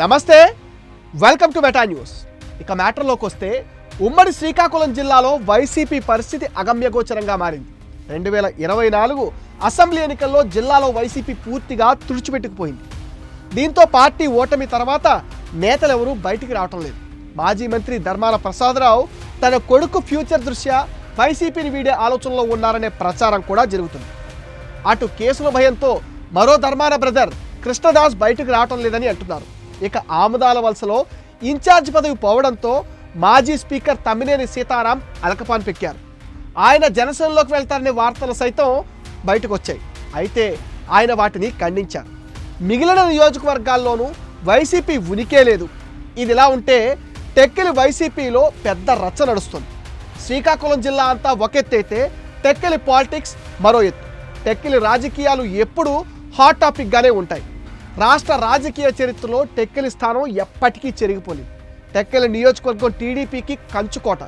నమస్తే welcome to meta news ఇక మ్యాటర్లోకి వస్తే ఉమ్మడి శ్రీకాకుళం జిల్లాలో వైసీపీ పరిస్థితి అగమ్యగోచరంగా మారింది. రెండు వేల ఇరవై నాలుగు అసెంబ్లీ ఎన్నికల్లో జిల్లాలో వైసీపీ పూర్తిగా తుడిచిపెట్టుకుపోయింది. దీంతో పార్టీ ఓటమి తర్వాత నేతలెవరూ బయటికి రావటం లేదు. మాజీ మంత్రి ధర్మాన ప్రసాదరావు తన కొడుకు ఫ్యూచర్ దృష్ట్యా వైసీపీని వీడే ఆలోచనలో ఉన్నారనే ప్రచారం కూడా జరుగుతుంది. అటు కేసుల భయంతో మరో ధర్మాన బ్రదర్ కృష్ణదాస్ బయటకు రావటం లేదని అంటున్నారు. ఇక ఆముదాల వలసలో ఇన్ఛార్జ్ పదవి పోవడంతో మాజీ స్పీకర్ తమ్మినేని సీతారాం అలకపాన్ పెక్కారు. ఆయన జనసేనలోకి వెళ్తారనే వార్తలు సైతం బయటకు వచ్చాయి అయితే ఆయన వాటిని ఖండించారు. మిగిలిన నియోజకవర్గాల్లోనూ వైసీపీ ఉనికే లేదు. ఇదిలా ఉంటే టెక్కిలి వైసీపీలో పెద్ద రచ్చ నడుస్తుంది. శ్రీకాకుళం జిల్లా అంతా ఒక ఎత్తైతే అయితే పాలిటిక్స్ మరో ఎత్తు. టెక్కిలి రాజకీయాలు ఎప్పుడూ హాట్ టాపిక్గానే ఉంటాయి. రాష్ట్ర రాజకీయ చరిత్రలో టెక్కలి స్థానం ఎప్పటికీ చెరిగిపోలేదు. టెక్కలి నియోజకవర్గం టీడీపీకి కంచుకోట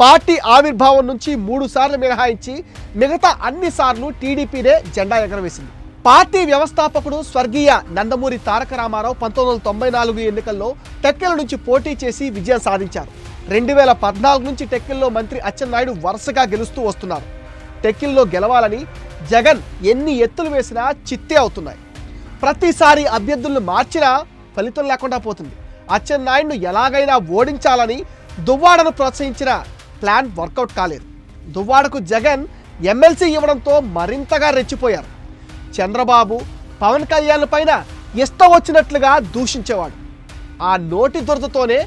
పార్టీ ఆవిర్భావం నుంచి మూడు సార్లు మినహాయించి మిగతా అన్ని సార్లు టీడీపీనే జెండా ఎగరవేసింది. పార్టీ వ్యవస్థాపకుడు స్వర్గీయ నందమూరి తారక రామారావు పంతొమ్మిది వందల తొంభై నాలుగు ఎన్నికల్లో టెక్కెల నుంచి పోటీ చేసి విజయం సాధించారు. రెండు వేల పద్నాలుగు నుంచి టెక్కిల్లో మంత్రి అచ్చెన్నాయుడు వరుసగా గెలుస్తూ వస్తున్నారు. టెక్కిల్లో గెలవాలని జగన్ ఎన్ని ఎత్తులు వేసినా చిత్తే అవుతున్నాయి. ప్రతిసారి అభ్యర్థులను మార్చినా ఫలితం లేకుండా పోతుంది. అచ్చెన్నాయుడును ఎలాగైనా ఓడించాలని దువ్వాడను ప్రోత్సహించిన ప్లాన్ వర్కౌట్ కాలేదు. దువ్వాడకు జగన్ ఎమ్మెల్సీ ఇవ్వడంతో మరింతగా రెచ్చిపోయారు. చంద్రబాబు పవన్ కళ్యాణ్ పైన ఇష్టం వచ్చినట్లుగా దూషించేవాడు. ఆ నోటి దురదతోనే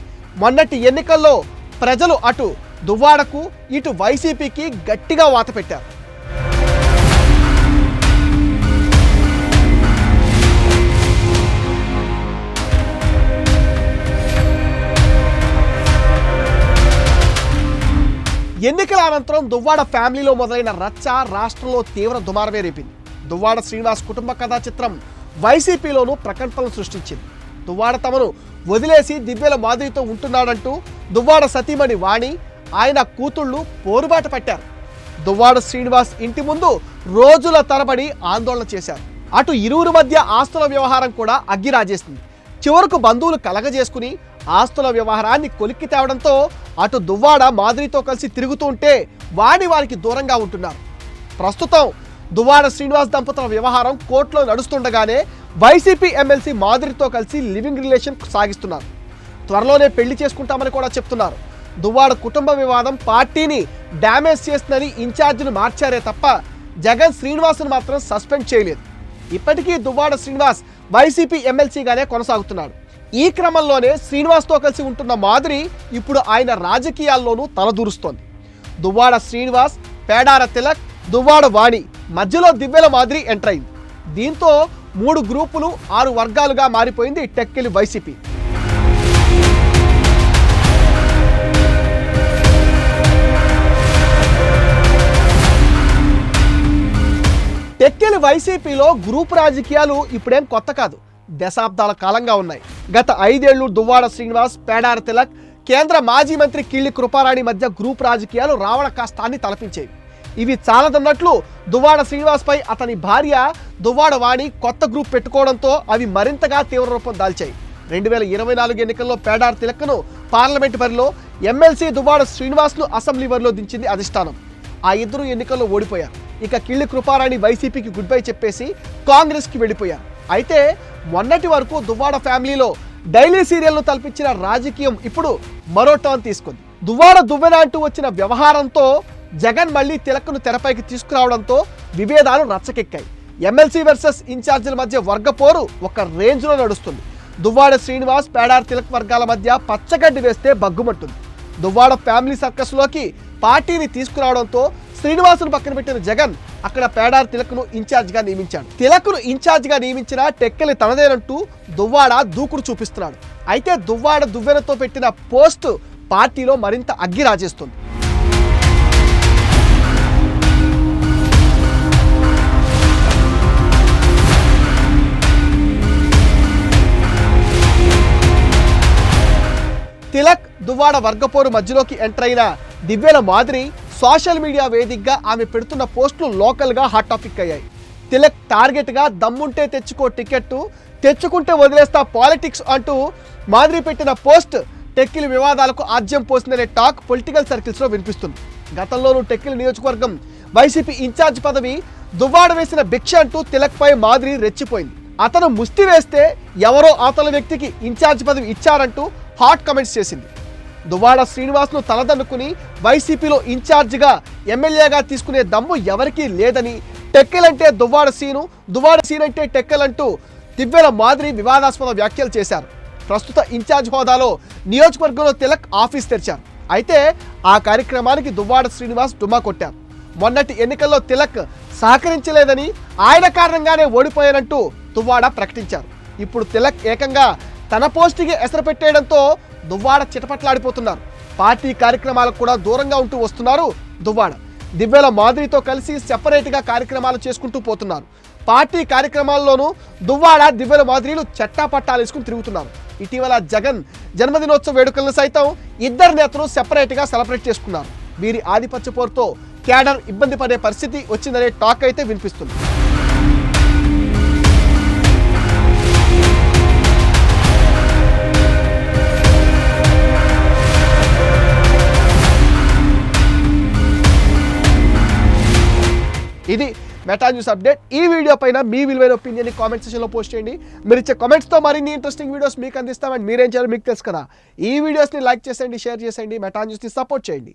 మొన్నటి ఎన్నికల్లో ప్రజలు అటు దువ్వాడకు ఇటు వైసీపీకి గట్టిగా వాత పెట్టారు. ఎన్నికల అనంతరం దువ్వాడ ఫ్యామిలీలో మొదలైన రచ్చ రాష్ట్రంలో తీవ్ర దుమారమే రేపింది. దువ్వాడ శ్రీనివాస్ కుటుంబ కథా చిత్రం వైసీపీలోనూ ప్రకంపనలు సృష్టించింది. దువ్వాడ తమను వదిలేసి దివ్యల మాధురితో ఉంటున్నాడంటూ దువ్వాడ సతీమణి వాణి ఆయన కూతుళ్ళు పోరుబాట పట్టారు. దువ్వాడ శ్రీనివాస్ ఇంటి ముందు రోజుల తరబడి ఆందోళన చేశారు. అటు ఇరువురు మధ్య ఆస్తుల వ్యవహారం కూడా అగ్గిరాజేసింది. చివరకు బంధువులు కలగజేసుకుని ఆస్తుల వ్యవహారాన్ని కొలిక్కి తేవడంతో అటు దువ్వాడ మాధురితో కలిసి తిరుగుతుంటే వాడి వాణి వారికి దూరంగా ఉంటున్నారు. ప్రస్తుతం దువ్వాడ శ్రీనివాస్ దంపతుల వ్యవహారం కోర్టులో నడుస్తుండగానే వైసీపీ ఎమ్మెల్సీ మాధురితో కలిసి లివింగ్ రిలేషన్ సాగిస్తున్నారు త్వరలోనే పెళ్ళి చేసుకుంటామని కూడా చెప్తున్నారు. దువ్వాడ కుటుంబ వివాదం పార్టీని డ్యామేజ్ చేస్తుందని ఇన్ఛార్జిని మార్చారే తప్ప జగన్ శ్రీనివాస్ను మాత్రం సస్పెండ్ చేయలేదు. ఇప్పటికీ దువ్వాడ శ్రీనివాస్ వైసీపీ ఎమ్మెల్సీగానే కొనసాగుతున్నాడు. ఈ క్రమంలోనే శ్రీనివాస్తో కలిసి ఉంటున్న మాధురి ఇప్పుడు ఆయన రాజకీయాల్లోనూ తలదూరుస్తోంది. దువ్వాడ శ్రీనివాస్ పేడార తిలక్ దువ్వాడ వాణి మధ్యలో దివ్యల మాదిరి ఎంటర్ అయింది. దీంతో మూడు గ్రూపులు ఆరు వర్గాలుగా మారిపోయింది టెక్కిలి వైసీపీ. టెక్కిలి వైసీపీలో గ్రూప్ రాజకీయాలు ఇప్పుడేం కొత్త కాదు. దశాబ్దాల కాలంగా ఉన్నాయి. గత ఐదేళ్ళు దువ్వాడ శ్రీనివాస్ పేడార తిలక్ కేంద్ర మాజీ మంత్రి కిళ్ళి కృపారాణి మధ్య గ్రూప్ రాజకీయాలు రావణ కాస్తాన్ని తలపించేవి. ఇవి చాలదన్నట్లు దువ్వాడ శ్రీనివాస్పై అతని భార్య దువ్వాడ వాణి కొత్త గ్రూప్ పెట్టుకోవడంతో అవి మరింతగా తీవ్ర రూపం దాల్చాయి. రెండు వేల ఇరవై నాలుగు ఎన్నికల్లో పేడార్ తిలక్ను పార్లమెంటు బరిలో ఎమ్మెల్సీ దువ్వాడ శ్రీనివాస్ను అసెంబ్లీ బరిలో దించింది అధిష్టానం. ఆ ఇద్దరు ఎన్నికల్లో ఓడిపోయారు. ఇక కిళ్ళి కృపారాణి వైసీపీకి గుడ్ బై చెప్పేసి కాంగ్రెస్కి వెళ్ళిపోయారు. అయితే మొన్నటి వరకు దువ్వాడ ఫ్యామిలీలో డైలీ సీరియల్ను తలపించిన రాజకీయం ఇప్పుడు మరో టర్న్ తీసుకుంది. దువ్వాడ దువ్వెన అంటూ వచ్చిన వ్యవహారంతో జగన్ మళ్ళీ తిలక్ను తెరపైకి తీసుకురావడంతో విభేదాలు రచ్చకెక్కాయి. ఎమ్మెల్సీ వర్సెస్ ఇన్ఛార్జీల మధ్య వర్గ పోరు ఒక రేంజ్లో నడుస్తుంది. దువ్వాడ శ్రీనివాస్ పేడార్ తిలక్ వర్గాల మధ్య పచ్చగడ్డి వేస్తే బగ్గుమంటుంది. దువ్వాడ ఫ్యామిలీ సర్కస్లోకి పార్టీని తీసుకురావడంతో శ్రీనివాసును పక్కన పెట్టిన జగన్ అక్కడ పేడార్ తిలక్ను ఇన్ఛార్జ్గా నియమించాడు. తిలక్ను ఇన్ఛార్జ్గా నియమించిన టెక్కలి తనదేనంటూ దువ్వాడ దూకుడు చూపిస్తున్నాడు. అయితే దువ్వాడ దువ్వెనతో పెట్టిన పోస్ట్ పార్టీలో మరింత అగ్గి రాజేస్తుంది. తిలక్ దువ్వాడ వర్గపోరు మధ్యలోకి ఎంటర్ అయిన దివ్యల మాదిరి సోషల్ మీడియా వేదికగా ఆమె పెడుతున్న పోస్టులు లోకల్గా హాట్ టాపిక్ అయ్యాయి. తిలక్ టార్గెట్గా దమ్ముంటే తెచ్చుకో టికెట్టు తెచ్చుకుంటే వదిలేస్తా పాలిటిక్స్ అంటూ మాదిరి పెట్టిన పోస్ట్ టెక్కిల్ వివాదాలకు ఆజ్యం పోసిందనే టాక్ పొలిటికల్ సర్కిల్స్లో వినిపిస్తుంది. గతంలోనూ టెక్కిల్ నియోజకవర్గం వైసీపీ ఇన్ఛార్జ్ పదవి దువ్వాడ వేసిన భిక్ష అంటూ తిలక్పై మాదిరి రెచ్చిపోయింది. అతను ముస్తి వేస్తే ఎవరో అవతల వ్యక్తికి ఇన్ఛార్జ్ పదవి ఇచ్చారంటూ హాట్ కమెంట్స్ చేసింది. దువ్వాడ శ్రీనివాస్ను తలదన్నుకుని వైసీపీలో ఇన్ఛార్జిగా ఎమ్మెల్యేగా తీసుకునే దమ్ము ఎవరికీ లేదని టెక్కెలంటే దువ్వాడ సీను దువ్వాడ సీనంటే టెక్కెలంటూ దివ్యల మాదిరి వివాదాస్పద వ్యాఖ్యలు చేశారు. ప్రస్తుత ఇన్ఛార్జ్ హోదాలో నియోజకవర్గంలో తిలక్ ఆఫీస్ తెరిచారు. అయితే ఆ కార్యక్రమానికి దువ్వాడ శ్రీనివాస్ డుమా కొట్టారు. మొన్నటి ఎన్నికల్లో తిలక్ సహకరించలేదని ఆయన కారణంగానే ఓడిపోయారంటూ దువ్వాడ ప్రకటించారు. ఇప్పుడు తిలక్ ఏకంగా తన పోస్టుకి ఎసరు పెట్టేయడంతో దువ్వాడ చిటపట్లాడిపోతున్నారు. పార్టీ కార్యక్రమాలకు కూడా దూరంగా ఉంటూ వస్తున్నారు దువ్వాడ. దివ్యల మాదిరితో కలిసి సెపరేట్గా కార్యక్రమాలు చేసుకుంటూ పోతున్నారు. పార్టీ కార్యక్రమాల్లోనూ దువ్వాడ దివ్యల మాదిరిలు చట్టా పట్టాలు వేసుకుని తిరుగుతున్నారు. ఇటీవల జగన్ జన్మదినోత్సవ వేడుకలను సైతం ఇద్దరు నేతలు సెపరేట్గా సెలబ్రేట్ చేసుకున్నారు. వీరి ఆధిపత్య పోరుతో క్యాడర్ ఇబ్బంది పడే పరిస్థితి వచ్చిందనే టాక్ అయితే వినిపిస్తుంది. ఇది మెటా న్యూస్ అప్డేట్ ఈ వీడియో పైన మీ విలువైన ఒపీనియన్ కామెంట్ సెక్షన్లో పోస్ట్ చేయండి. మీరు ఇచ్చే కామెంట్స్తో మరిన్ని ఇంట్రెస్టింగ్ వీడియోస్ మీకు అందిస్తామని మీరేం చేయాలో మీకు తెలుసు కదా. ఈ వీడియోస్ని లైక్ చేసేయండి షేర్ చేసేయండి మెటా న్యూస్ని సపోర్ట్ చేయండి.